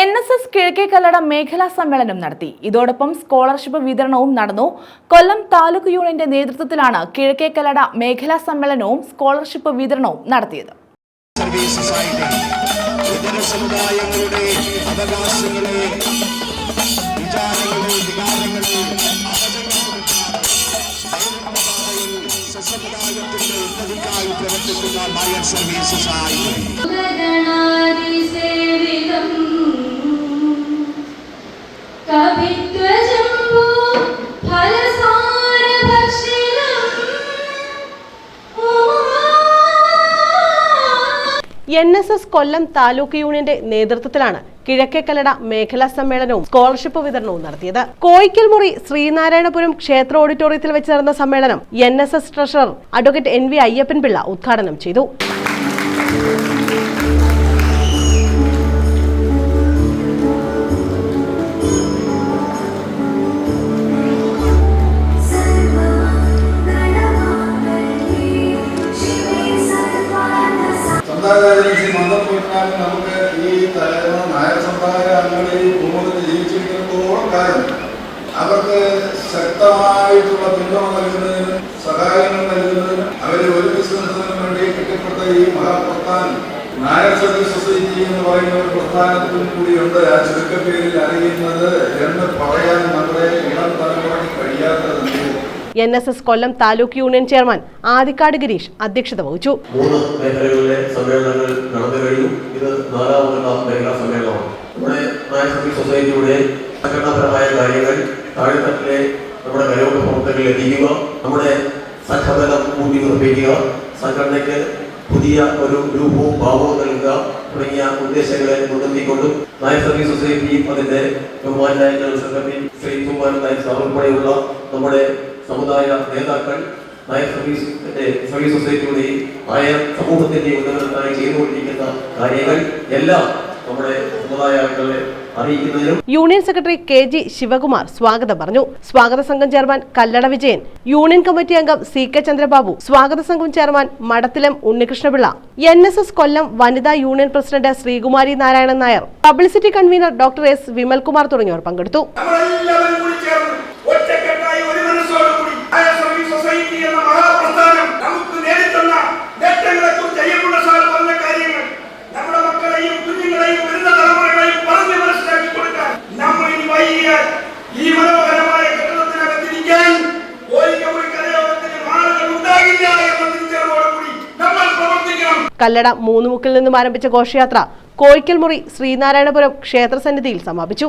N S S Kizhakkekallada മേഖലാ സമ്മേളനം നടത്തി. ഇതോടൊപ്പം സ്കോളർഷിപ്പ് വിതരണവും നടന്നു. കൊല്ലം താലൂക്ക് യൂണിയന്റെ നേതൃത്വത്തിലാണ് കിഴക്കേക്കല്ലട മേഖലാ സമ്മേളനവും സ്കോളർഷിപ്പ് വിതരണവും നടത്തിയത്. സമുദായങ്ങളുടെ അവകാശങ്ങളെ വിചാരങ്ങളെ വികാരങ്ങളെ സമുദായത്തിന്റെ ഉന്നതിക്കായി പ്രവർത്തിക്കുന്ന buyer N S S Kollam taluk യൂണിയന്റെ നേതൃത്വത്തിലാണ് കിഴക്കേക്കല്ലട മേഖലാ സമ്മേളനവും സ്കോളർഷിപ്പ് വിതരണവും നടത്തിയത്. കോയിക്കൽ മുറി ശ്രീനാരായണപുരം ക്ഷേത്ര ഓഡിറ്റോറിയത്തിൽ വെച്ച് നടന്ന സമ്മേളനം N S S treasurer advocate N V Ayyappan Pillai ഉദ്ഘാടനം ചെയ്തു. ബന്ധപ്പെട്ടാൽ നമുക്ക് ഈ നായർ സമുദായ അംഗങ്ങൾ ഈ ജീവിച്ചിരിക്കുന്നിടത്തോളം കാലം അവർക്ക് ശക്തമായിട്ടുള്ള പിന്തുണ നൽകുന്നതിനും സഹായങ്ങൾ നൽകുന്നതിനും അവരെ ഒരു ബിസിനസ്സിനും വേണ്ടി കെട്ടിപ്പടുത്ത ഈ മഹാപ്രസ്ഥാനം നായർ സർവീസ് സൊസൈറ്റി എന്ന് പറയുന്ന ഒരു പ്രസ്ഥാനത്തിനും കൂടിയുണ്ട് ആ ചുരുക്കപ്പേരിൽ അറിയുന്നത് എന്ന് പറയാൻ N S S Kollam taluk union chairman Adikkad Girish അധ്യക്ഷത വഹിച്ചു. മൂന്ന് മേഖലകളിലെ സമ്മേളനങ്ങൾ നടന്നു കഴിഞ്ഞു. ഇത് നാലാമതുള്ള മേഖലാ സമ്മേളനമാണ്. നമ്മുടെ നായർ സൊസൈറ്റിയുടെ സംഘടനാപരമായ കാര്യങ്ങൾ താഴെത്തട്ടിലെ നമ്മുടെ കലോക പ്രവർത്തകരിൽ എത്തിക്കുക നമ്മുടെ സംഘബലം കൂട്ടി ഉറപ്പിക്കുക സംഘടനയ്ക്ക് പുതിയ ഒരു രൂപവും ഭാവവും നൽകുക തുടങ്ങിയ ഉദ്ദേശങ്ങളെ മുൻനിർത്തിക്കൊണ്ടും നായർ സർവീസ് സൊസൈറ്റിയും അതിന്റെ ബഹുമാനായ ജനറൽ സെക്രട്ടറി ശ്രീ സാർ ഉൾപ്പെടെയുള്ള നമ്മുടെ സമുദായ നേതാക്കൾ നായർ സർവീസിന്റെ സർവീസ് സൊസൈറ്റിയുടെയും നായർ സമൂഹത്തിന്റെ ഉന്നതനത്തിനായി ചെയ്തുകൊണ്ടിരിക്കുന്ന കാര്യങ്ങൾ എല്ലാം നമ്മുടെ union secretary K G Sivakumar സ്വാഗതം പറഞ്ഞു. സ്വാഗത സംഘം chairman Kallada Vijayan union committee അംഗം സി കെ ചന്ദ്രബാബു സ്വാഗത സംഘം chairman Madathilam Unnikrishnapillai N S S Kollam വനിതാ union president Sreekumari Narayanan Nair publicity convener doctor S Vimalkumar തുടങ്ങിയവർ പങ്കെടുത്തു. കല്ലട മൂന്നുമുക്കിൽ നിന്നും ആരംഭിച്ച ഘോഷയാത്ര കോയിക്കൽ മുറി ശ്രീനാരായണപുരം ക്ഷേത്രസന്നിധിയിൽ സമാപിച്ചു.